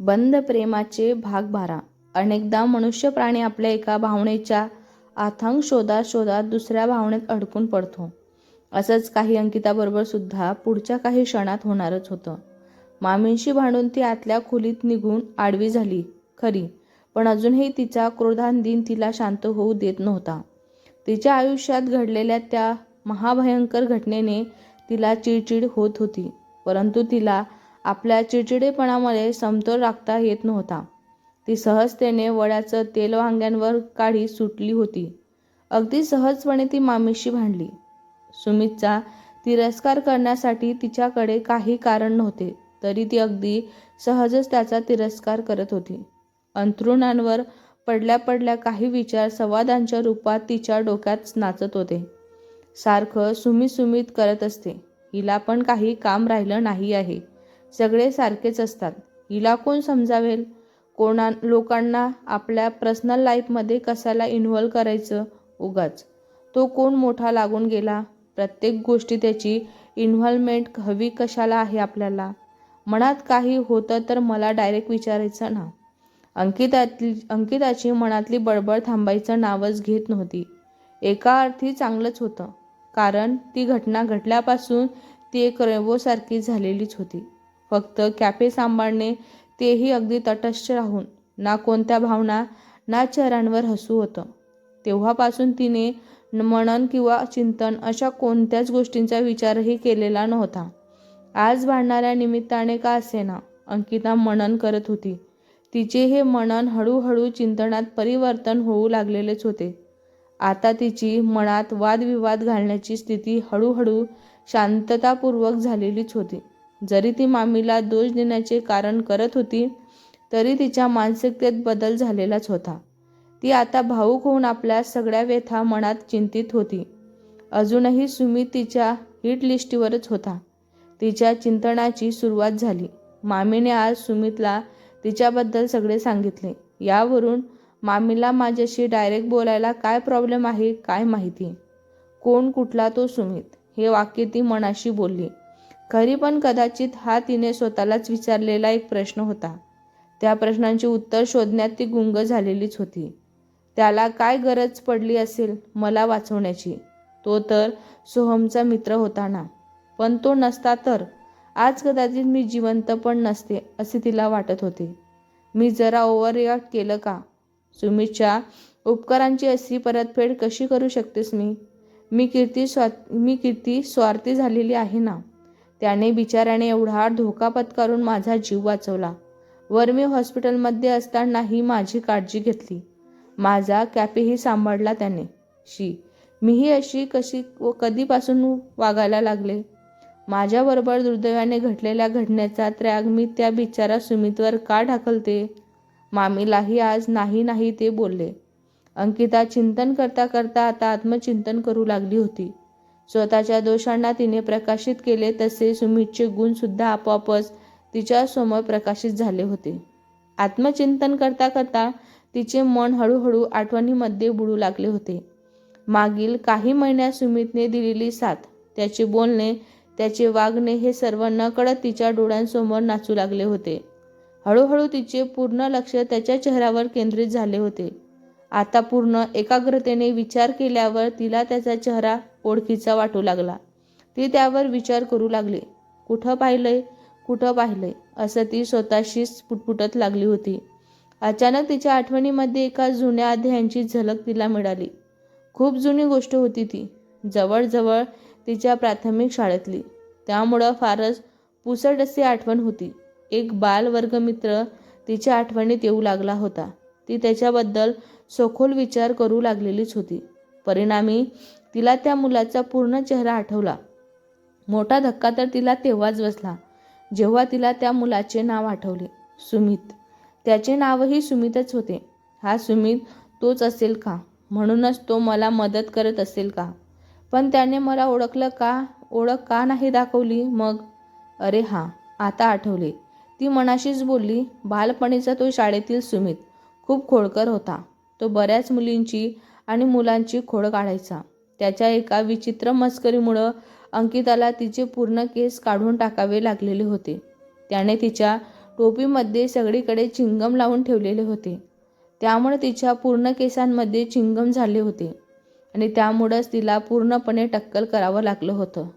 बंद प्रेमाचे भाग भारा. अनेकदा मनुष्य प्राणी आपल्या एका भावनेच्या अथांग शोधात शोधात दुसऱ्या भावनेत अडकून पडतो. असंच काही अंकिताबरोबर सुद्धा पुढच्या काही क्षणात होणारच होतं. मामींशी भांडून ती आतल्या खोलीत निघून आडवी झाली खरी पण अजूनही तिचा क्रोधान दिन तिला शांत होऊ देत नव्हता. तिच्या आयुष्यात घडलेल्या त्या महाभयंकर घटनेने तिला चिडचिड होत होती परंतु तिला आपल्या चिडचिडेपणामुळे समतोल राखता येत नव्हता. ती सहजतेने वड्याचं तेल वांग्यांवर काढी सुटली होती. अगदी सहजपणे ती मामीशी भांडली. सुमितचा तिरस्कार करण्यासाठी तिच्याकडे काही कारण नव्हते तरी ती अगदी सहजच त्याचा तिरस्कार करत होती. अंथरुणांवर पडल्या पडल्या काही विचार संवादांच्या रूपात तिच्या डोक्यात नाचत होते. सारखं सुमित सुमित करत असते. हिला पण काही काम राहिलं नाही आहे. सगळे सारखेच असतात. हिला कोण समजावेल? कोणा लोकांना आपल्या पर्सनल लाईफमध्ये कशाला इन्व्हॉल्व करायचं उगाच? तो कोण मोठा लागून गेला? प्रत्येक गोष्टी त्याची इन्व्हॉल्वमेंट हवी कशाला आहे आपल्याला? मनात काही होतं तर मला डायरेक्ट विचारायचं ना? अंकितातली अंकिताची मनातली बडबड थांबायचं नावच घेत नव्हती. एका अर्थी चांगलंच होतं. कारण ती घटना घडल्यापासून ती एक रेवोसारखी झालेलीच होती. फक्त कॅफे सांभाळणे तेही अगदी तटस्थ राहून ना कोणत्या भावना ना चेहऱ्यांवर हसू होतं. तेव्हापासून तिने मनन किंवा चिंतन अशा कोणत्याच गोष्टींचा विचारही केलेला नव्हता. आज भांडणाऱ्या निमित्ताने का असेना अंकिता मनन करत होती. तिचे हे मनन हळूहळू चिंतनात परिवर्तन होऊ लागलेलेच होते. आता तिची मनात वादविवाद घालण्याची स्थिती हळूहळू शांततापूर्वक झालेलीच होती. जरी ती मामीला दोष देण्याचे कारण करत होती तरी तिच्या मानसिकतेत बदल झालेलाच होता. ती आता भाऊक होऊन आपल्या सगळ्या व्यथा मनात चिंतित होती. अजूनही सुमित तिच्या हिट लिस्टीवरच होता. तिच्या चिंतनाची सुरुवात झाली. मामीने आज सुमितला तिच्याबद्दल सगळे सांगितले. यावरून मामीला माझ्याशी डायरेक्ट बोलायला काय प्रॉब्लेम आहे काय माहिती? कोण कुठला तो सुमित? हे वाक्य ती मनाशी बोलली. खरी पण कदाचित हा तिने स्वतःलाच विचारलेला एक प्रश्न होता. त्या प्रश्नांची उत्तर शोधण्यात ती गुंग झालेलीच होती. त्याला काय गरज पडली असेल मला वाचवण्याची? तो तर सोहमचा मित्र होता ना पण तो नसता तर? आज कदाचित मी जिवंत पण नसते असे तिला वाटत होते. मी जरा ओव्हर रिॲक्ट केलं का? सुमितच्या उपकारांची अशी परतफेड कशी करू शकतेस मी? मी कीर्ती स्वा मी कीर्ती स्वार्थी झालेली आहे ना? त्याने बिचाऱ्याने एवढा धोका पत्करून माझा जीव वाचवला. वर मी हॉस्पिटलमध्ये असतानाही माझी काळजी घेतली. माझा कॅफेही सांभाळला त्याने. शी मीही अशी कशी व कधीपासून वागायला लागले? माझ्याबरोबर दुर्दैवाने घडलेल्या घडण्याचा त्याग मी त्या बिचारा सुमितवर का ढाकलते? मामीलाही आज नाही नाही ते बोलले. अंकिता चिंतन करता करता आता आत्मचिंतन करू लागली होती. स्वतःच्या दोषांना तिने प्रकाशित केले तसे सुमितचे गुणसुद्धा आपोआपच तिच्यासमोर प्रकाशित झाले होते. आत्मचिंतन करता करता तिचे मन हळूहळू आठवणीमध्ये बुडू लागले होते. मागील काही महिन्यात सुमितने दिलेली साथ त्याचे बोलणे त्याचे वागणे हे सर्व नकळत तिच्या डोळ्यांसमोर नाचू लागले होते. हळूहळू तिचे पूर्ण लक्ष त्याच्या चेहऱ्यावर केंद्रित झाले होते. आता पूर्ण एकाग्रतेने विचार केल्यावर तिला त्याचा चेहरा ओळखीचा वाटू लागला. ती त्यावर विचार करू लागली. कुठं पाहिलंय? कुठं पाहिलंय? असं ती स्वतःशीच पुटपुटत लागली होती. अचानक तिच्या आठवणीमध्ये एका जुन्या अध्यायांची झलक तिला मिळाली. खूप जुनी गोष्ट होती ती. जवळजवळ तिच्या प्राथमिक शाळेतली. त्यामुळं फारच पुसट अशी आठवण होती. एक बाल वर्गमित्र तिच्या आठवणीत येऊ लागला होता. ती त्याच्याबद्दल सखोल विचार करू लागलेलीच होती. परिणामी तिला त्या मुलाचा पूर्ण चेहरा आठवला. मोठा धक्का तर तिला तेव्हाच बसला जेव्हा तिला त्या मुलाचे नाव आठवले. सुमित. त्याचे नावही सुमितच होते. हा सुमित तोच असेल का? म्हणूनच तो मला मदत करत असेल का? पण त्याने मला ओळखलं का? ओळख का नाही दाखवली? मग? अरे हां आता आठवले. ती मनाशीच बोलली बालपणीचा तो शाळेतील सुमित. खूप खोडकर होता. तो बऱ्याच मुलींची आणि मुलांची खोड काढायचा. त्याच्या एका विचित्र मस्करीमुळं अंकिताला तिचे पूर्ण केस काढून टाकावे लागलेले होते. त्याने तिच्या टोपीमध्ये सगळीकडे चिंगम लावून ठेवलेले होते. त्यामुळे तिच्या पूर्ण केसांमध्ये चिंगम झाले होते आणि त्यामुळंच तिला पूर्णपणे टक्कल करावं लागलं होतं.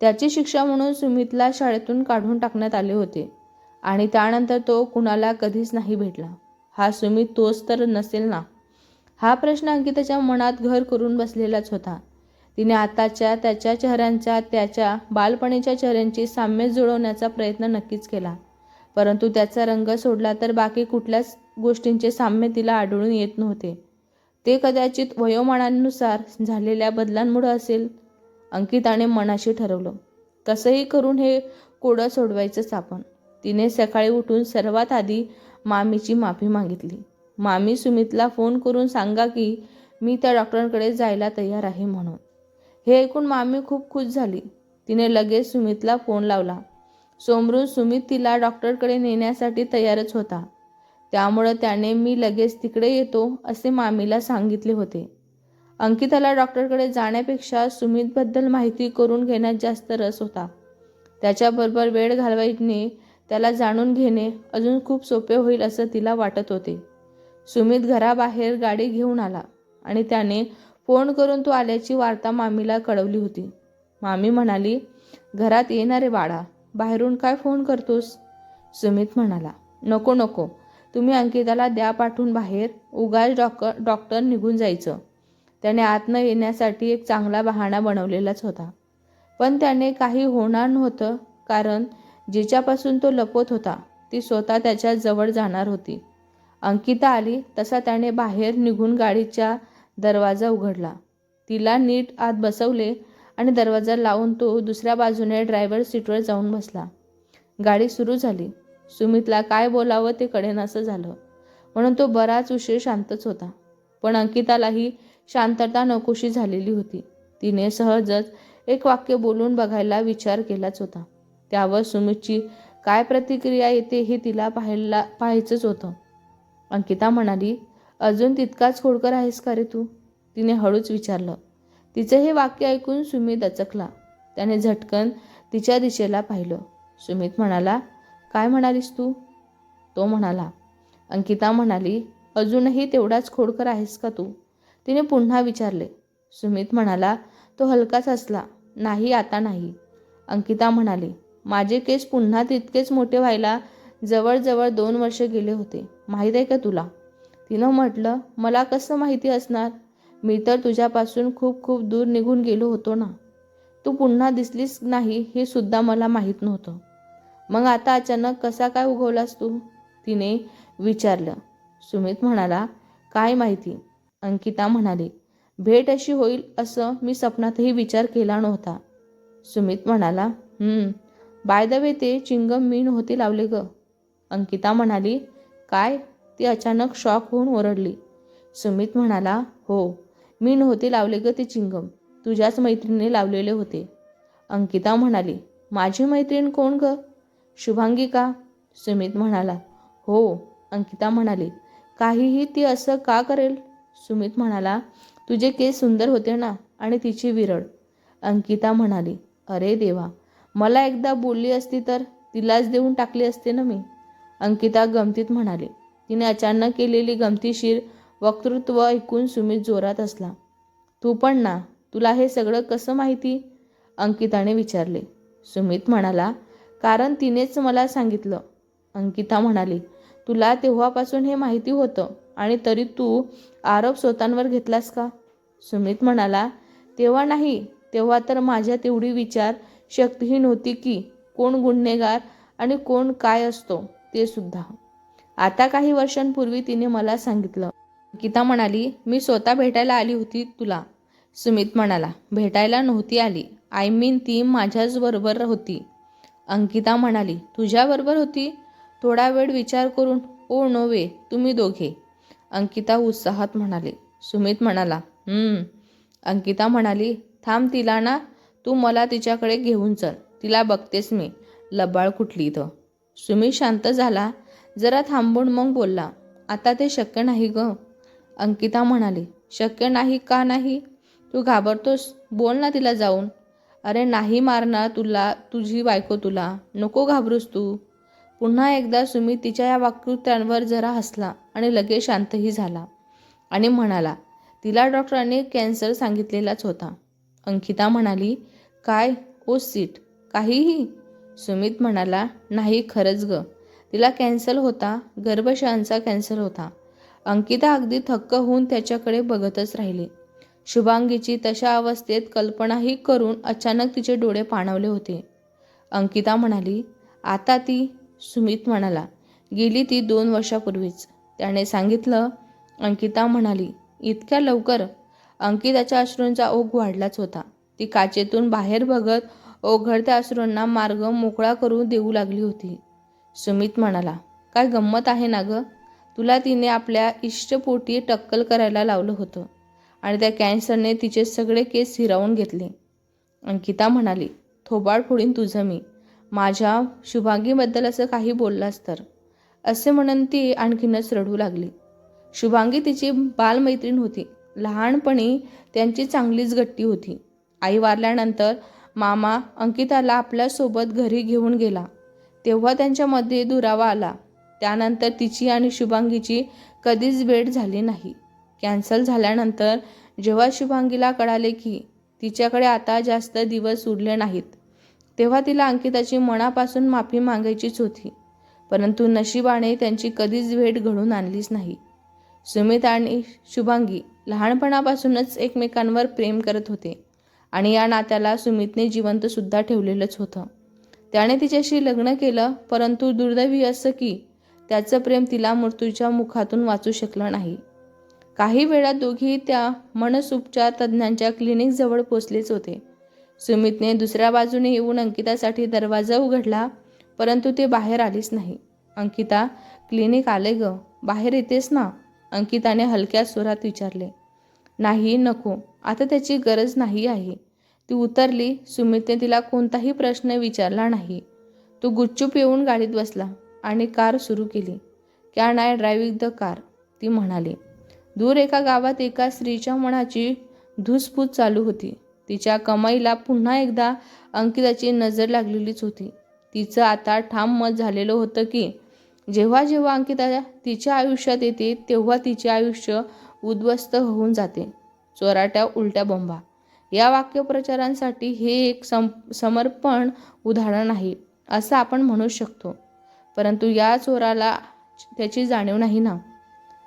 त्याची शिक्षा म्हणून सुमितला शाळेतून काढून टाकण्यात आले होते आणि त्यानंतर तो कुणाला कधीच नाही भेटला. हा सुमित तोच तर नसेल ना. हा प्रश्न अंकिताच्या मनात घर करून बसलेलाच होता. तिने आताच्या त्याच्या चेहऱ्यांचा त्याच्या बालपणीच्या चेहऱ्यांची साम्य जुळवण्याचा प्रयत्न नक्कीच केला. परंतु त्याचा रंग सोडला तर बाकी कुठल्याच गोष्टींचे साम्य तिला आढळून येत नव्हते. ते कदाचित वयोमानानुसार झालेल्या बदलांमुळे असेल अंकिताने मनाशी ठरवलं. कसंही करून हे कोडं सोडवायचंच आपण. तिने सकाळी उठून सर्वात आधी मामीची माफी मागितली. मामी सुमितला फोन करून सांगा की मी त्या डॉक्टरांकडे जायला तयार आहे म्हणून. हे ऐकून मामी खूप खुश झाली. तिने लगेच सुमितला फोन लावला. सोमरून सुमित तिला डॉक्टरकडे नेण्यासाठी तयारच होता. त्यामुळं त्याने मी लगेच तिकडे येतो असे मामीला सांगितले होते. अंकिताला डॉक्टरकडे जाण्यापेक्षा सुमितबद्दल माहिती करून घेण्यात जास्त रस होता. त्याच्याबरोबर वेळ घालवायने त्याला जाणून घेणे अजून खूप सोपे होईल असं तिला वाटत होते. सुमित घराबाहेर गाडी घेऊन आला आणि त्याने फोन करून तो आल्याची वार्ता मामीला कळवली होती. मामी म्हणाली घरात येणारे बाळा बाहेरून काय फोन करतोस? सुमित म्हणाला नको नको तुम्ही अंकिताला द्या पाठवून बाहेर उगाच डॉक डॉक्टर निघून जायचं. त्याने आतनं येण्यासाठी एक चांगला बहाणा बनवलेलाच होता. पण त्याने काही होणार नव्हतं कारण जिच्यापासून तो लपत होता ती स्वतः त्याच्याजवळ जाणार होती. अंकिता आली तसा त्याने बाहेर निघून गाडीचा दरवाजा उघडला. तिला नीट आत बसवले आणि दरवाजा लावून तो दुसऱ्या बाजूने ड्रायव्हर सीटवर जाऊन बसला. गाडी सुरू झाली. सुमितला काय बोलावं ते कळेनासं झालं. म्हणून तो बराच उशीर शांतच होता. पण अंकितालाही शांतता नकोशी झालेली होती. तिने सहजच एक वाक्य बोलून बघायला विचार केलाच होता. त्यावर सुमितची काय प्रतिक्रिया येते हे तिला पाहायला पाहायचंच होतं. अंकिता म्हणाली अजून तितकाच खोडकर आहेस का रे तू? तिने हळूच विचारलं. तिचं हे वाक्य ऐकून सुमित अचकला त्याने झटकन तिच्या दिशेला पाहिलं. सुमित म्हणाला काय म्हणालीस तू? तो म्हणाला अंकिता म्हणाली अजूनही तेवढाच खोडकर आहेस का तू? तिने पुन्हा विचारले. सुमित म्हणाला तो हलकाच असला. नाही आता नाही. अंकिता म्हणाली माझे केस पुन्हा तितकेच मोठे व्हायला जवळजवळ दोन वर्ष गेले होते. माहीत आहे का तुला? तिनं म्हटलं मला कसं माहिती असणार? मी तर तुझ्यापासून खूप खूप दूर निघून गेलो होतो ना. तू पुन्हा दिसलीस नाही हे सुद्धा मला माहीत नव्हतं. मग आता अचानक कसा काय उगवलास तू? तिने विचारलं. सुमित म्हणाला काय माहिती? अंकिता म्हणाली भेट अशी होईल असं मी स्वप्नातही विचार केला नव्हता. सुमित म्हणाला बाय द वे ते चिंगम मी नव्हती लावले ग. अंकिता म्हणाली काय? ती अचानक शॉक होऊन ओरडली. सुमित म्हणाला हो मी नव्हते लावले ग ते चिंगम. तुझ्याच मैत्रिणीने लावलेले होते. अंकिता म्हणाली माझी मैत्रीण कोण ग? शुभांगी का? सुमित म्हणाला हो. अंकिता म्हणाली काहीही ती असं का करेल? सुमित म्हणाला तुझे केस सुंदर होते ना आणि तिची विरळ. अंकिता म्हणाली अरे देवा मला एकदा बोलली असती तर तिलाच देऊन टाकली असते ना मी? अंकिता गमतीत म्हणाली. तिने अचानक केलेली गमतीशीर वक्तृत्व ऐकून सुमित जोरात असला. तू पण ना तुला हे सगळं कसं माहिती? अंकिताने विचारले. सुमित म्हणाला कारण तिनेच मला सांगितलं. अंकिता म्हणाली तुला तेव्हापासून हे माहिती होतं आणि तरी तू आरोप स्वतःवर घेतलास का? सुमित म्हणाला तेव्हा नाही तेव्हा तर माझ्या तेवढी विचार शक्तीही नव्हती की कोण गुन्हेगार आणि कोण काय असतो. ते सुद्धा. आता काही वर्षांपूर्वी तिने मला सांगितलं. गीता म्हणाली मी स्वतः भेटायला आली होती तुला. सुमित म्हणाला भेटायला नव्हती आली. आय मीन ती माझ्याच बरोबर होती. अंकिता म्हणाली तुझ्याबरोबर होती? थोडा वेळ विचार करून. Oh no way. तुम्ही दोघे. अंकिता उत्साहात म्हणाले. सुमित म्हणाला अंकिता म्हणाली थांब तिला ना. तू मला तिच्याकडे घेऊन चल. तिला बघतेस मी. लबाळ कुठली इथं. सुमित शांत झाला. जरा थांबून मग बोलला आता ते शक्य नाही ग. अंकिता म्हणाली शक्य नाही का नाही? तू घाबरतोस बोल ना तिला जाऊन. अरे नाही मारणार तुला तुझी बायको तुला. नको घाबरूस तू. पुन्हा एकदा सुमित तिच्या या वाकृत्यांवर जरा हसला आणि लगेच शांतही झाला आणि म्हणाला तिला डॉक्टरांनी कॅन्सर सांगितलेलाच होता. अंकिता म्हणाली काय? ओ सीट काहीही? सुमित म्हणाला नाही खरंच ग. तिला कॅन्सल होता गर्भशयांचा कॅन्सर होता. अंकिता अगदी थक्क होऊन त्याच्याकडे बघतच राहिली. शुभांगीची तशा अवस्थेत कल्पनाही करून अचानक तिचे डोळे पाणवले होते. अंकिता म्हणाली आता ती सुमित म्हणाला गेली ती दोन वर्षापूर्वीच. त्याने सांगितलं अंकिता म्हणाली इतक्या लवकर? अंकिताच्या अश्रूंचा ओघ वाढलाच होता. ती काचेतून बाहेर बघत ओघळत्या अश्रूंना मार्ग मोकळा करू देऊ लागली होती. सुमित म्हणाला काय गंमत आहे ना गं? तुला तिने आपल्या इष्टपोटी टक्कल करायला लावलं होतं आणि त्या कॅन्सरने तिचे सगळे केस हिरावून घेतले. अंकिता म्हणाली थोबाड फोडीन तुझं मी. माझ्या शुभांगीबद्दल असं काही बोललास तर. असे म्हणून ती आणखीनच रडू लागली. शुभांगी तिची बालमैत्रीण होती. लहानपणी त्यांची चांगलीच गट्टी होती. आई वारल्यानंतर मामा अंकिताला आपल्यासोबत घरी घेऊन गेला. तेव्हा त्यांच्यामध्ये दुरावा आला. त्यानंतर तिची आणि शुभांगीची कधीच भेट झाली नाही. कॅन्सल झाल्यानंतर जेव्हा शुभांगीला कळाले की तिच्याकडे आता जास्त दिवस उरले नाहीत तेव्हा तिला अंकिताची मनापासून माफी मागायचीच होती. परंतु नशिबाने त्यांची कधीच भेट घडून आणलीच नाही. सुमित आणि शुभांगी लहानपणापासूनच एकमेकांवर प्रेम करत होते. आणि या नात्याला सुमितने जिवंतसुद्धा ठेवलेलंच होतं. त्याने तिच्याशी लग्न केलं परंतु दुर्दैवी असं की त्याचं प्रेम तिला मृत्यूच्या मुखातून वाचू शकलं नाही. काही वेळा दोघी त्या मनसुपचार तज्ज्ञांच्या क्लिनिकजवळ पोचलेच होते. सुमितने दुसऱ्या बाजूने येऊन अंकितासाठी दरवाजा उघडला परंतु ते बाहेर आलीच नाही. अंकिता क्लिनिक आले ग बाहेर येतेस ना? अंकिताने हलक्या स्वरात विचारले. नाही नको. आता त्याची गरज नाही आहे. ती उतरली सुमितने तिला कोणताही प्रश्न विचारला नाही. तो गुच्चूप येऊन गाडीत बसला आणि कार सुरू केली. Can I driving the car? ती म्हणाली. दूर एका गावात एका स्त्रीच्या मनाची धुसफूस चालू होती. तिच्या कमाईला पुन्हा एकदा अंकिताची नजर लागलेलीच होती. तिचं आता ठाम मत झालेलं होतं की जेव्हा जेव्हा अंकिता तिच्या आयुष्यात येते तेव्हा तिचे आयुष्य उद्ध्वस्त होऊन जाते. चोराट्या उलट्या बोंबा. या वाक्यप्रचारांसाठी हे एक सम समर्पण उदाहरण आहे असं आपण म्हणू शकतो. परंतु या चोराला त्याची जाणीव नाही ना.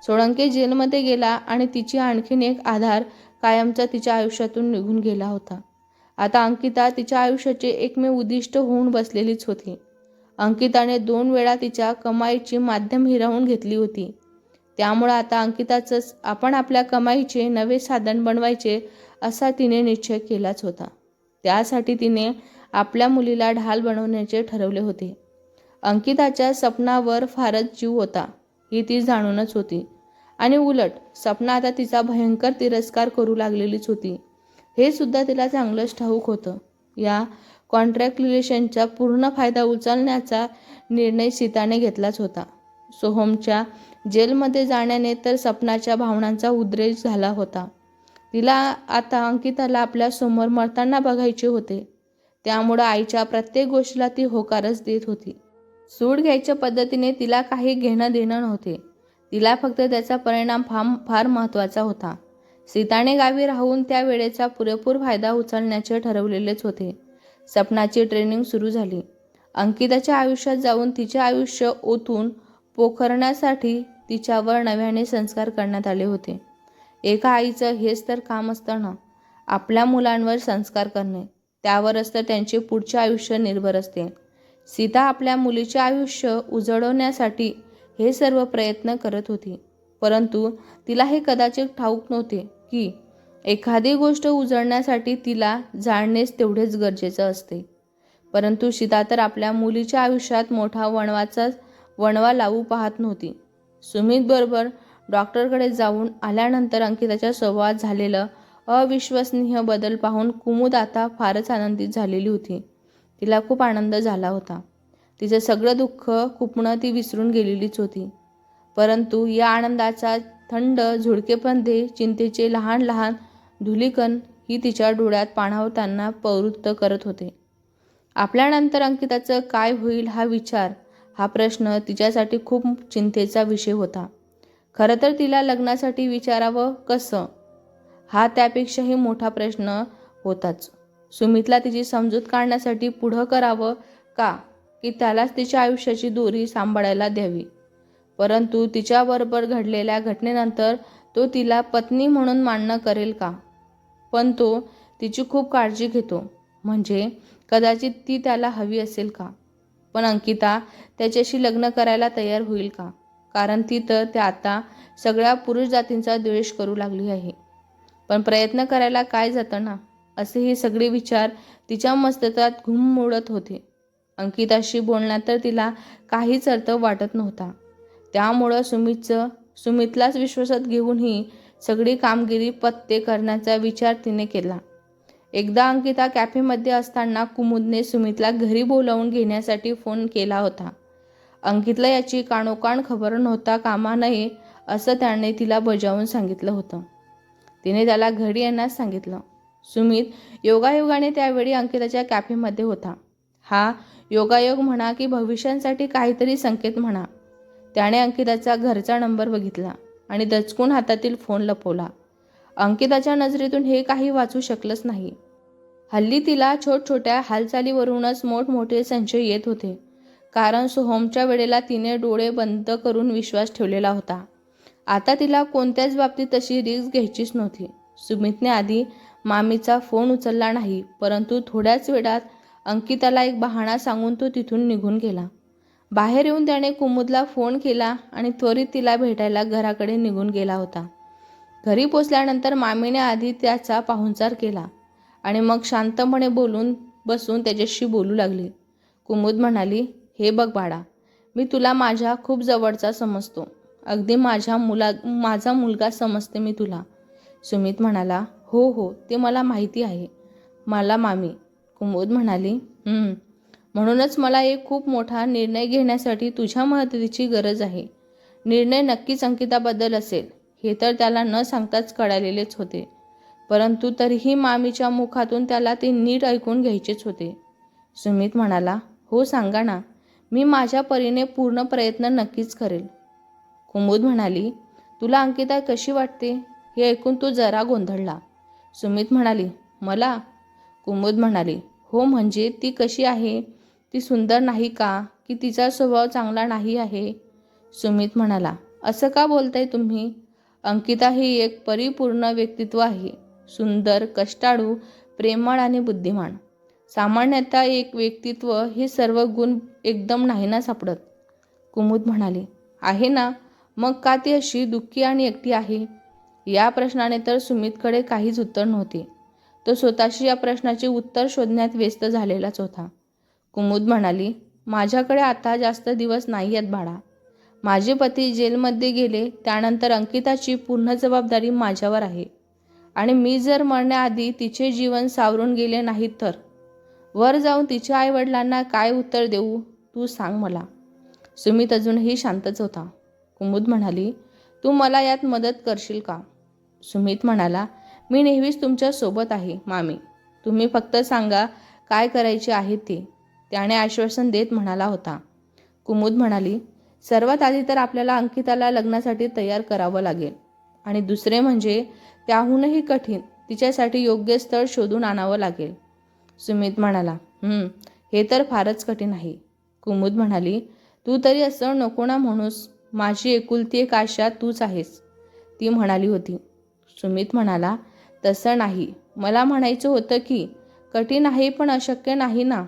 सोळंके जेलमध्ये गेला आणि तिची आणखीन एक आधार कायमचा तिच्या आयुष्यातून निघून गेला होता. आता अंकिता तिच्या आयुष्याचे एकमेव उद्दिष्ट होऊन बसलेलीच होती. अंकिताने दोन वेळा तिच्या कमाईची माध्यम हिरावून घेतली होती. त्यामुळं आता अंकिताचंच आपण आपल्या कमाईचे नवे साधन बनवायचे असा तिने निश्चय केलाच होता. त्यासाठी तिने आपल्या मुलीला ढाल बनवण्याचे ठरवले होते. अंकिताच्या सपनावर फारच जीव होता ही ती जाणूनच होती. आणि उलट सपना आता तिचा भयंकर तिरस्कार करू लागलेलीच होती. हे सुद्धा तिला चांगलंच ठाऊक होतं. या कॉन्ट्रॅक्ट रिलेशनचा पूर्ण फायदा उचलण्याचा निर्णय सीताने घेतलाच होता. सोहमच्या जेलमध्ये जाण्याने तर सपनाच्या भावनांचा उद्रेक झाला होता. तिला आता अंकिताला आपल्यासमोर मरताना बघायचे होते. त्यामुळं आईच्या प्रत्येक गोष्टीला ती होकारच देत होती. सूड घ्यायच्या पद्धतीने तिला काही घेणं देणं नव्हते. तिला फक्त त्याचा परिणाम फार फार महत्त्वाचा होता. सीताने गावी राहून त्या वेळेचा पुरेपूर फायदा उचलण्याचे ठरवलेलेच होते. सपनाची ट्रेनिंग सुरू झाली. अंकिताच्या आयुष्यात जाऊन तिचे आयुष्य ओतून पोखरण्यासाठी तिच्यावर नव्याने संस्कार करण्यात आले होते. एका आईचं हेच तर काम असतं ना आपल्या मुलांवर संस्कार करणे त्यावरच तर त्यांचे पुढचे आयुष्य निर्भर असते. सीता आपल्या मुलीचे आयुष्य उजळवण्यासाठी हे सर्व प्रयत्न करत होती. परंतु तिला हे कदाचित ठाऊक नव्हते की एखादी गोष्ट उजळण्यासाठी तिला जाणणेच तेवढेच गरजेचं असते. परंतु सीता तर आपल्या मुलीच्या आयुष्यात मोठा वणवाचा वणवा लावू पाहत नव्हती. सुमितबरोबर डॉक्टरकडे जाऊन आल्यानंतर अंकिताच्या स्वभावात झालेलं अविश्वसनीय बदल पाहून कुमुद आता फारच आनंदित झालेली होती. तिला खूप आनंद झाला होता. तिचं सगळं दुःख कुपणं ती विसरून गेलेलीच होती. परंतु या आनंदाचा थंड झुडकेपंधे चिंतेचे लहान लहान धुलीकण ही तिच्या डोळ्यात पाणावताना प्रवृत्त करत होते. आपल्यानंतर अंकिताचं काय होईल हा विचार हा प्रश्न तिच्यासाठी खूप चिंतेचा विषय होता. खरं तर तिला लग्नासाठी विचारावं कसं? हा त्यापेक्षाही मोठा प्रश्न होताच. सुमितला तिची समजूत काढण्यासाठी पुढं करावं का? की त्यालाच तिच्या आयुष्याची दोरी सांभाळायला द्यावी? परंतु तिच्याबरोबर घडलेल्या घटनेनंतर तो तिला पत्नी म्हणून मान्य करेल का? पण तो तिची खूप काळजी घेतो. म्हणजे कदाचित ती त्याला हवी असेल का? पण अंकिता त्याच्याशी लग्न करायला तयार होईल का? कारण ती तर त्या आता सगळ्या पुरुष जातींचा द्वेष करू लागली आहे. पण प्रयत्न करायला काय जातं ना? असे हे सगळे विचार तिच्या मस्तकात घुममुडत होते. अंकिताशी बोलण्यात तर तिला काहीच अर्थ वाटत नव्हता. त्यामुळं सुमितचं सुमितलाच विश्वासात घेऊनही सगळी कामगिरी पत्ते करण्याचा विचार तिने केला. एकदा अंकिता कॅफेमध्ये असताना कुमुदने सुमितला घरी बोलावून घेण्यासाठी फोन केला होता. अंकितला याची काणोकाण खबर नव्हता कामा नये असं त्याने तिला बजावून सांगितलं होतं. तिने त्याला घरी येण्यास सांगितलं. सुमित योगायोगाने त्यावेळी अंकिताच्या कॅफेमध्ये होता. हा योगायोग म्हणा की भविष्यांसाठी काहीतरी संकेत म्हणा. त्याने अंकिताचा घरचा नंबर बघितला आणि दचकून हातातील फोन लपवला. अंकिताच्या नजरेतून हे काही वाचू शकलंच नाही. हल्ली तिला छोटछोट्या हालचालीवरूनच मोठमोठे संशय येत होते. कारण सोहमच्या वेळेला तिने डोळे बंद करून विश्वास ठेवलेला होता. आता तिला कोणत्याच बाबतीत तशी रिस्क घ्यायचीच नव्हती. सुमितने आधी मामीचा फोन उचलला नाही परंतु थोड्याच वेळात अंकिताला एक बहाणा सांगून तो तिथून निघून गेला. बाहेर येऊन त्याने कुमुदला फोन केला आणि त्वरित तिला भेटायला घराकडे निघून गेला होता. घरी पोचल्यानंतर मामीने आधी त्याचा पाहुणचार केला. आणि मग शांतपणे बोलून बसून त्याच्याशी बोलू लागली. कुमुद म्हणाली हे बघ बाळा मी तुला माझ्या खूप जवळचा समजतो. अगदी माझ्या मुला माझा मुलगा समजते मी तुला. सुमित म्हणाला हो हो ते मला माहिती आहे. मला मामी. कुमुद म्हणाली म्हणूनच मला एक खूप मोठा निर्णय घेण्यासाठी तुझ्या मदतीची गरज आहे. निर्णय नक्कीच अंकिताबद्दल असेल. हे तर त्याला न सांगताच कळालेलेच होते. परंतु तरीही मामीच्या मुखातून त्याला ते नीट ऐकून घ्यायचेच होते. सुमित म्हणाला हो सांगा ना मी माझ्या परीने पूर्ण प्रयत्न नक्कीच करेल. कुमुद म्हणाली तुला अंकिता कशी वाटते? हे ऐकून तू जरा गोंधळला. सुमित म्हणाली मला? कुमुद म्हणाली हो म्हणजे ती कशी आहे? ती सुंदर नाही का? की तिचा स्वभाव चांगला नाही आहे? सुमित म्हणाला असं का बोलताय तुम्ही? अंकिता ही एक परिपूर्ण व्यक्तित्व आहे. सुंदर कष्टाळू प्रेमळ आणि बुद्धिमान. सामान्यतः एक व्यक्तित्व हे सर्व गुण एकदम नाही ना सापडत. कुमुद म्हणाली आहे ना? मग का ती अशी दुःखी आणि एकटी आहे? या प्रश्नाने तर सुमितकडे काहीच उत्तर नव्हते. तो स्वतःशी या प्रश्नाचे उत्तर शोधण्यात व्यस्त झालेलाच होता. कुमुद म्हणाली माझ्याकडे आता जास्त दिवस नाही आहेत बाळा. माझे पती जेलमध्ये गेले त्यानंतर अंकिताची पूर्ण जबाबदारी माझ्यावर आहे. आणि मी जर मरण्याआधी तिचे जीवन सावरून गेले नाही तर? वर जाऊन तिच्या आईवडिलांना काय उत्तर देऊ? तू सांग मला. सुमित अजूनही शांतच होता. कुमुद म्हणाली तू मला यात मदत करशील का? सुमित म्हणाला मी नेहमीच तुमच्यासोबत आहे मामी. तुम्ही फक्त सांगा काय करायचे आहे ते? त्याने आश्वासन देत म्हणाला होता. कुमुद म्हणाली सर्वात आधी तर आपल्याला अंकिताला लग्नासाठी तयार करावं लागेल. आणि दुसरे म्हणजे त्याहूनही कठीण. तिच्यासाठी योग्य स्थळ शोधून आणावं लागेल. सुमित म्हणाला हे तर फारच कठीण आहे. कुमुद म्हणाली तू तरी असं नको ना म्हणूस. माझी एकुलती एक आशा तूच आहेस. ती म्हणाली होती. सुमित म्हणाला तसं नाही. मला म्हणायचं होतं की कठीण आहे पण अशक्य नाही ना.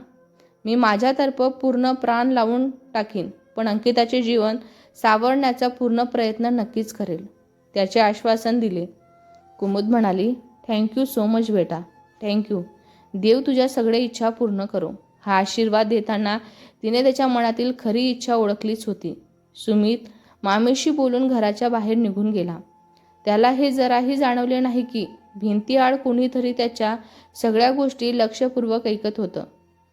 मी माझ्यातर्फ पूर्ण प्राण लावून टाकीन पण अंकिताचे जीवन सावरण्याचा पूर्ण प्रयत्न नक्कीच करेल. त्याचे आश्वासन दिले. कुमुद म्हणाली थँक्यू सो मच बेटा. थँक्यू देव तुझ्या सगळ्या इच्छा पूर्ण करो. हा आशीर्वाद देताना तिने त्याच्या मनातील खरी इच्छा ओळखलीच होती. सुमित मामेशी बोलून घराच्या बाहेर निघून गेला. त्याला हे जराही जाणवले नाही की भिंतीआड कोणीतरी त्याच्या सगळ्या गोष्टी लक्षपूर्वक ऐकत होतं.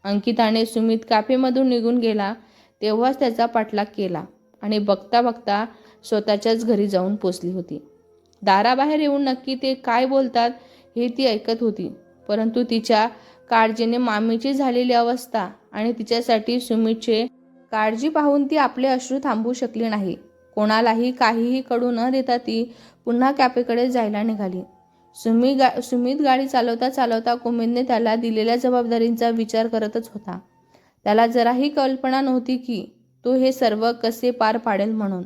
अंकिताने सुमित काफेमधून निघून गेला तेव्हाच त्याचा पाठलाग केला आणि बघता बघता स्वतःच्याच घरी जाऊन पोचली होती. दाराबाहेर येऊन नक्की ते काय बोलतात हे ती ऐकत होती. परंतु तिच्या काळजीने मामीची झालेली अवस्था आणि तिच्यासाठी सुमितचे काळजी पाहून ती आपले अश्रू थांबवू शकली नाही. कोणालाही काहीही कळू न देता ती पुन्हा कॅफेकडे जायला निघाली. सुमी गा सुमित गाडी चालवता चालवता कुमितने त्याला दिलेल्या जबाबदारींचा विचार करतच होता. त्याला जराही कल्पना नव्हती की तो हे सर्व कसे पार पाडेल म्हणून.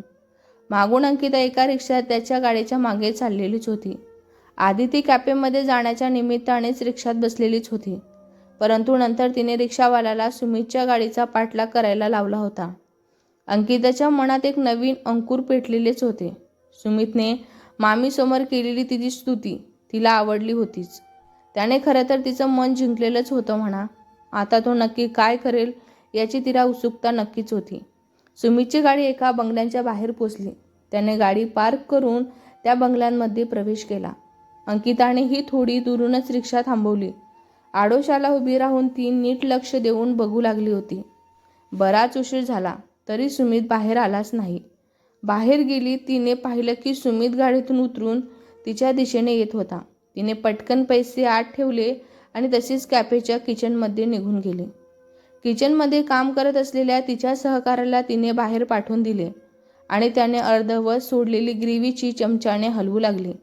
मागून अंकिता एका रिक्षात त्याच्या गाडीच्या मागे चाललेलीच होती. आधी ती कॅफेमध्ये जाण्याच्या निमित्तानेच रिक्षात बसलेलीच होती. परंतु नंतर तिने रिक्षावाल्याला सुमितच्या गाडीचा पाठलाग करायला लावला होता. अंकिताच्या मनात एक नवीन अंकुर पेटलेलेच होते. सुमितने मामीसमोर केलेली तिची स्तुती तिला आवडली होतीच. त्याने खरं तर तिचं मन जिंकलेलंच होतं म्हणा. आता तो नक्की काय करेल याची तिला उत्सुकता नक्कीच होती. सुमितची गाडी एका बंगल्यांच्या बाहेर पोचली. त्याने गाडी पार्क करून त्या बंगल्यांमध्ये प्रवेश केला. अंकितानेही थोडी दुरूनच रिक्षा थांबवली. आडोशाला उभी राहून ती नीट लक्ष देऊन बघू लागली होती. बराच उशीर झाला तरी सुमित बाहेर आलाच नाही. बाहेर गेली तिने पाहिलं की सुमित गाडीतून उतरून तिच्या दिशेने येत होता. तिने पटकन पैसे आत ठेवले आणि तशीच कॅफेच्या किचनमध्ये निघून गेली. किचनमध्ये काम करत असलेल्या तिच्या सहकार्याला तिने बाहेर पाठवून दिले आणि त्याने अर्धवत सोडलेली ग्रेव्हीची चमच्याने हलवू लागली.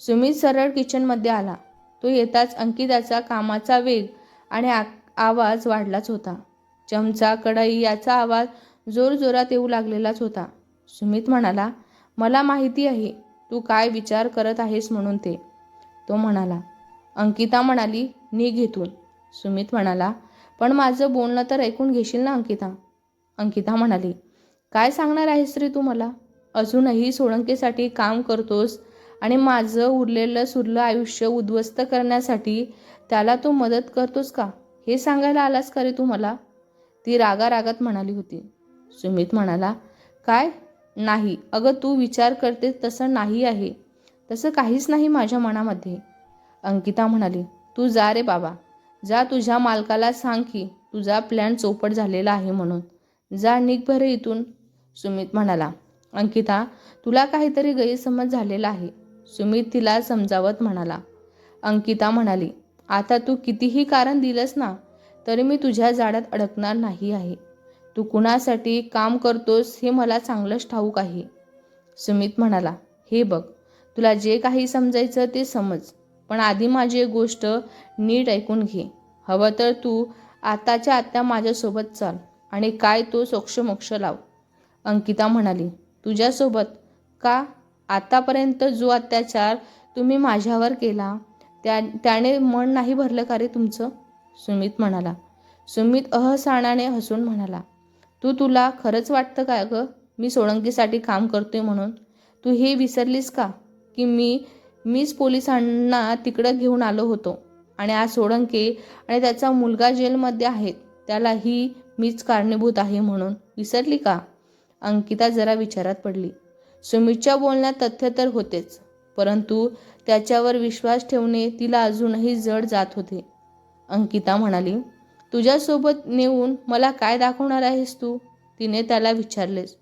सुमित सरळ किचनमध्ये आला. तो येताच अंकिताचा कामाचा वेग आणि आ आवाज वाढलाच होता. चमचा कढई याचा आवाज जोरजोरात येऊ लागलेलाच होता. सुमित म्हणाला मला माहिती आहे तू काय विचार करत आहेस म्हणून ते. तो म्हणाला. अंकिता म्हणाली निघ इथून सुमित म्हणाला पण माझं बोलणं तर ऐकून घेशील ना अंकिता? अंकिता म्हणाली काय सांगणार आहेस रे तू मला? अजूनही सोळंकीसाठी काम करतोस आणि माझं उरलेलं सुरलं आयुष्य उद्ध्वस्त करण्यासाठी त्याला तू मदत करतोस का? हे सांगायला आलास का रे तू मला? ती रागा रागात म्हणाली होती. सुमित म्हणाला काय? नाही. अगं तू विचार करते तसं नाही आहे. तसं काहीच नाही माझ्या मनामध्ये. अंकिता म्हणाली तू जा रे बाबा. जा तुझ्या मालकाला सांग की तुझा प्लॅन चौपट झालेला आहे म्हणून. जा निघ बरं इथून सुमित म्हणाला. अंकिता तुला काहीतरी गैरसमज झालेला आहे सुमित तिला समजावत म्हणाला. अंकिता म्हणाली आता तू कितीही कारण दिलंस ना तरी मी तुझ्या जाड्यात अडकणार नाही आहे. तू कुणासाठी काम करतोस हे मला चांगलंच ठाऊक आहे. सुमित म्हणाला हे बघ तुला जे काही समजायचं ते समज. पण आधी माझी एक गोष्ट नीट ऐकून घे. हवं तर तू आताच्या आत्या माझ्यासोबत चाल आणि काय तो सोक्षमोक्ष लाव. अंकिता म्हणाली तुझ्यासोबत? का? आतापर्यंत जो अत्याचार तुम्ही माझ्यावर केला त्या त्याने मन नाही भरलं का रे तुमचं? सुमित म्हणाला. सुमित अहसाणाने हसून म्हणाला तू तुला खरंच वाटतं का गं? मी सोळंकीसाठी काम करतोय म्हणून. तू हे विसरलीस का? की मी मीच पोलिसांना तिकडं घेऊन आलो होतो. आणि आज सोळंके आणि त्याचा मुलगा जेलमध्ये आहेत त्यालाही मीच कारणीभूत आहे म्हणून. विसरली का? अंकिता जरा विचारात पडली. सुमितच्या बोलण्यात तथ्य तर होतेच परंतु त्याच्यावर विश्वास ठेवणे तिला अजूनही जड जात होते. अंकिता म्हणाली तुझ्यासोबत नेऊन मला काय दाखवणार आहेस तू? तिने त्याला विचारलेस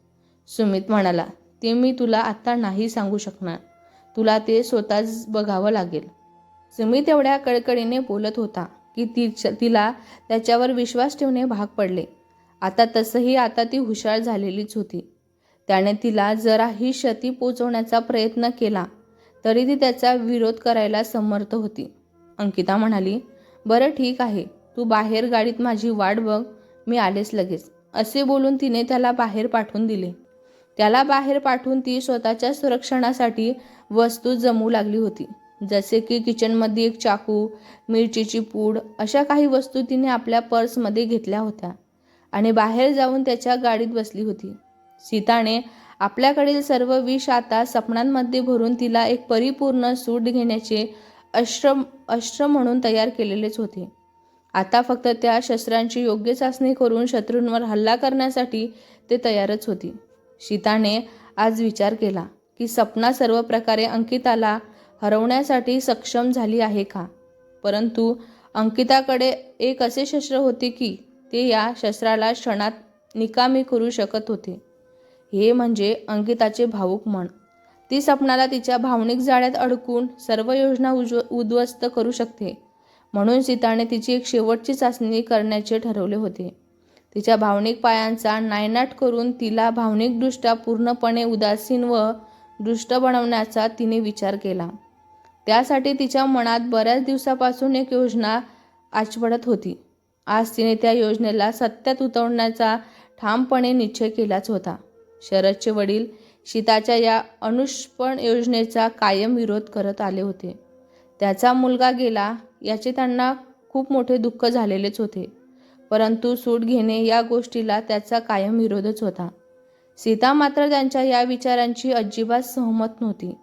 सुमित म्हणाला ते मी तुला आत्ता नाही सांगू शकणार. तुला ते स्वतःच बघावं लागेल. सुमित एवढ्या कडकडीने बोलत होता की ती तिला त्याच्यावर विश्वास ठेवणे भाग पडले. आता तसंही आता ती हुशार झालेलीच होती. त्याने तिला जराही क्षती पोचवण्याचा प्रयत्न केला तरी ती त्याचा विरोध करायला समर्थ होती. अंकिता म्हणाली बरं ठीक आहे तू बाहेर गाडीत माझी वाट बघ मी आलेच लगेच. असे बोलून तिने त्याला बाहेर पाठवून दिले. त्याला बाहेर पाठवून ती स्वतःच्या सुरक्षणासाठी वस्तू जमू लागली होती. जसे की किचनमध्ये एक चाकू मिरचीची पूड अशा काही वस्तू तिने आपल्या पर्समध्ये घेतल्या होत्या आणि बाहेर जाऊन त्याच्या गाडीत बसली होती. सीताने आपल्याकडील सर्व विष आता सपनांमध्ये भरून तिला एक परिपूर्ण सूट घेण्याचे अश्रम अश्र म्हणून तयार केलेलेच होते. आता फक्त त्या शस्त्रांची योग्य चाचणी करून शत्रूंवर हल्ला करण्यासाठी ते तयारच होती. सीताने आज विचार केला. की सपना सर्व प्रकारे अंकिताला हरवण्यासाठी सक्षम झाली आहे का? परंतु अंकिताकडे एक असे शस्त्र होते की ते या शस्त्राला क्षणात निकामी करू शकत होते. हे म्हणजे अंकिताचे भावूक मन. ती सपनाला तिच्या भावनिक जाळ्यात अडकून सर्व योजना उज्व उद्ध्वस्त करू शकते. म्हणून सीताने तिची एक शेवटची चाचणी करण्याचे ठरवले होते. तिच्या भावनिक पायांचा नायनाट करून तिला भावनिकदृष्ट्या पूर्णपणे उदासीन व दुष्ट बनवण्याचा तिने विचार केला. त्यासाठी तिच्या मनात बऱ्याच दिवसापासून एक योजना आचवडत होती. आज तिने त्या योजनेला सत्यात उतरवण्याचा ठामपणे निश्चय केलाच होता. शरदचे वडील शीताच्या या अनुष्पण योजनेचा कायम विरोध करत आले होते. त्याचा मुलगा गेला याचे त्यांना खूप मोठे दुःख झालेलेच होते. परंतु सूट घेणे या गोष्टीला त्याचा कायम विरोधच होता. सीता मात्र त्यांच्या या विचारांची अजिबात सहमत नव्हती.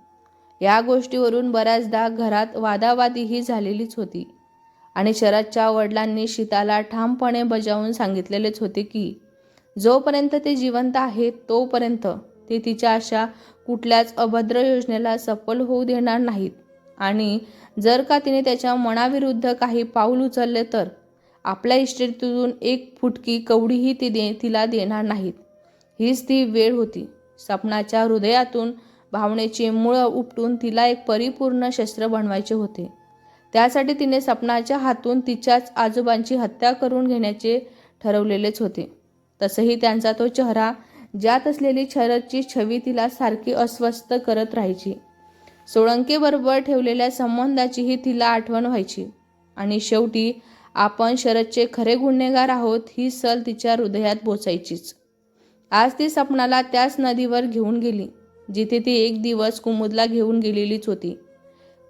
या गोष्टीवरून बऱ्याचदा घरात वादावादीही झालेलीच होती. आणि शरदच्या वडिलांनी सीताला ठामपणे बजावून सांगितलेलेच होते की जोपर्यंत ते जिवंत आहेत तोपर्यंत ते तिच्या अशा कुठल्याच अभद्र योजनेला सफल होऊ देणार नाहीत. आणि जर का तिने त्याच्या मनाविरुद्ध काही पाऊल उचलले तर आपल्या इष्टेतून एक फुटकी कवडीही ती दे तिला देणार नाहीत. हीच ती वेळ होती. सपनाच्या हृदयातून भावनेचे मुळं उपटून तिला एक परिपूर्ण शस्त्र बनवायचे होते. त्यासाठी तिने सपनाच्या हातून तिच्याच आजोबांची हत्या करून घेण्याचे ठरवलेलेच होते. तसंही त्यांचा तो चेहरा ज्यात असलेली शरदची छवी तिला सारखी अस्वस्थ करत राहायची. सोळंकेबरोबर ठेवलेल्या संबंधाचीही तिला आठवण व्हायची. आणि शेवटी आपण शरदचे खरे गुन्हेगार आहोत ही सल तिच्या हृदयात बोचायचीच आज ती सपनाला त्याच नदीवर घेऊन गेली जिथे ती एक दिवस कुमुदला घेऊन गेलेलीच होती.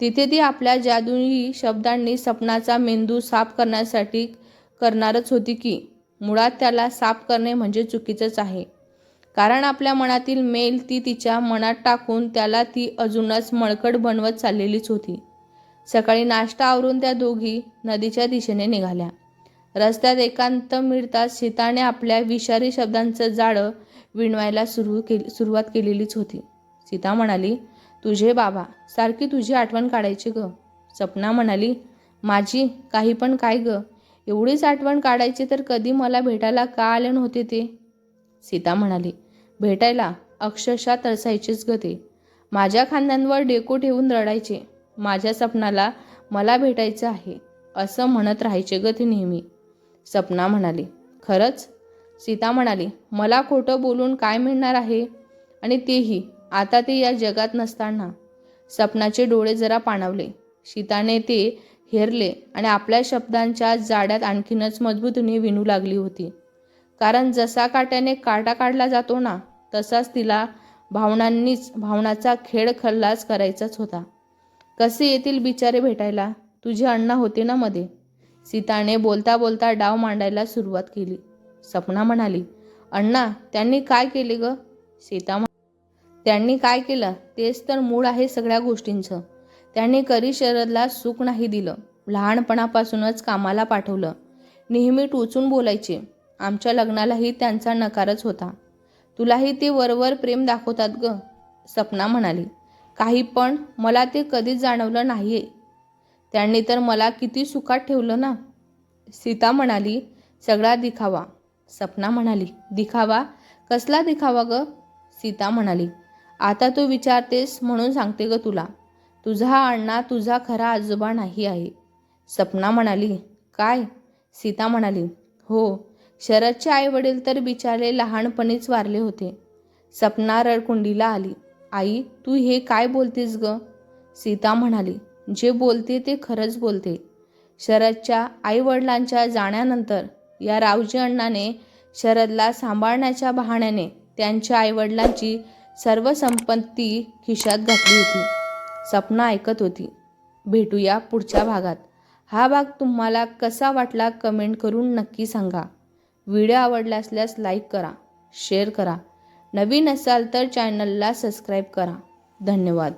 तिथे ती आपल्या जादुई शब्दांनी सपनाचा मेंदू साफ करण्यासाठी करणारच होती की मुळात त्याला साफ करणे म्हणजे चुकीचंच आहे. कारण आपल्या मनातील मेल ती तिच्या मनात टाकून त्याला ती अजूनच मळकट बनवत चाललेलीच होती. सकाळी नाश्ता आवरून त्या दोघी नदीच्या दिशेने निघाल्या. रस्त्यात एकांत मिळताच सीताने आपल्या विषारी शब्दांचं जाळं विणवायला सुरू केली सुरुवात केलेलीच होती. सीता म्हणाली तुझे बाबा सारखी तुझी आठवण काढायची ग. सपना म्हणाली माझी काही पण काय ग. एवढीच आठवण काढायची तर कधी मला भेटायला का आले नव्हते ते? सीता म्हणाली भेटायला अक्षरशः तरसायचेच ग ते. माझ्या खांद्यांवर डेको ठेवून रडायचे. माझ्या सपनाला मला भेटायचं आहे. असं म्हणत राहायचे ग ते नेहमी. सपना म्हणाली. खरंच? सीता म्हणाली. मला खोटं बोलून काय मिळणार आहे? आणि तेही आता ते या जगात नसताना. सपनाचे डोळे जरा पाणावले. सीताने ते हेरले आणि आपल्या शब्दांच्या जाड्यात आणखीनच मजबूतीने विणू लागली होती. कारण जसा काट्याने काटा काढला जातो ना तसाच तिला भावनांनीच भावनाचा खेळ खल्लास करायचाच होता. कसे येतील बिचारे भेटायला? तुझे अण्णा होते ना मध्ये. सीताने बोलता बोलता डाव मांडायला सुरुवात केली. सपना म्हणाली अण्णा त्यांनी काय केले ग? सीता त्यांनी काय केलं? तेच तर मूळ आहे सगळ्या गोष्टींचं. त्यांनी करी शरदला सुख नाही दिलं. लहानपणापासूनच कामाला पाठवलं. नेहमी टोचून बोलायचे. आमच्या लग्नालाही त्यांचा नकारच होता. तुलाही ते वरवर प्रेम दाखवतात ग. सपना म्हणाली काही पण. मला ते कधीच जाणवलं नाहीये. त्यांनी तर मला किती सुखात ठेवलं ना. सीता म्हणाली सगळा दिखावा. सपना म्हणाली दिखावा? कसला दिखावा ग? सीता म्हणाली आता तू विचारतेस म्हणून सांगते ग तुला. तुझा अण्णा तुझा खरा आजोबा नाही आहे. सपना म्हणाली काय? सीता म्हणाली हो शरदचे आई वडील तर बिचारे लहानपणीच वारले होते. सपना रडकुंडीला आली आई तू हे काय बोलतेस ग? सीता म्हणाली जे बोलते ते खरंच बोलते. शरदच्या आईवडिलांच्या जाण्यानंतर या रावजी अण्णाने शरदला सांभाळण्याच्या बहाण्याने त्यांच्या आईवडिलांची सर्व संपत्ती खिशात घातली होती. सपना ऐकत होती. भेटूया पुढच्या भागात. हा भाग तुम्हाला कसा वाटला कमेंट करून नक्की सांगा. व्हिडिओ आवडला असल्यास लाईक करा शेअर करा. नवीन असाल तर चॅनलला सबस्क्राईब करा. धन्यवाद.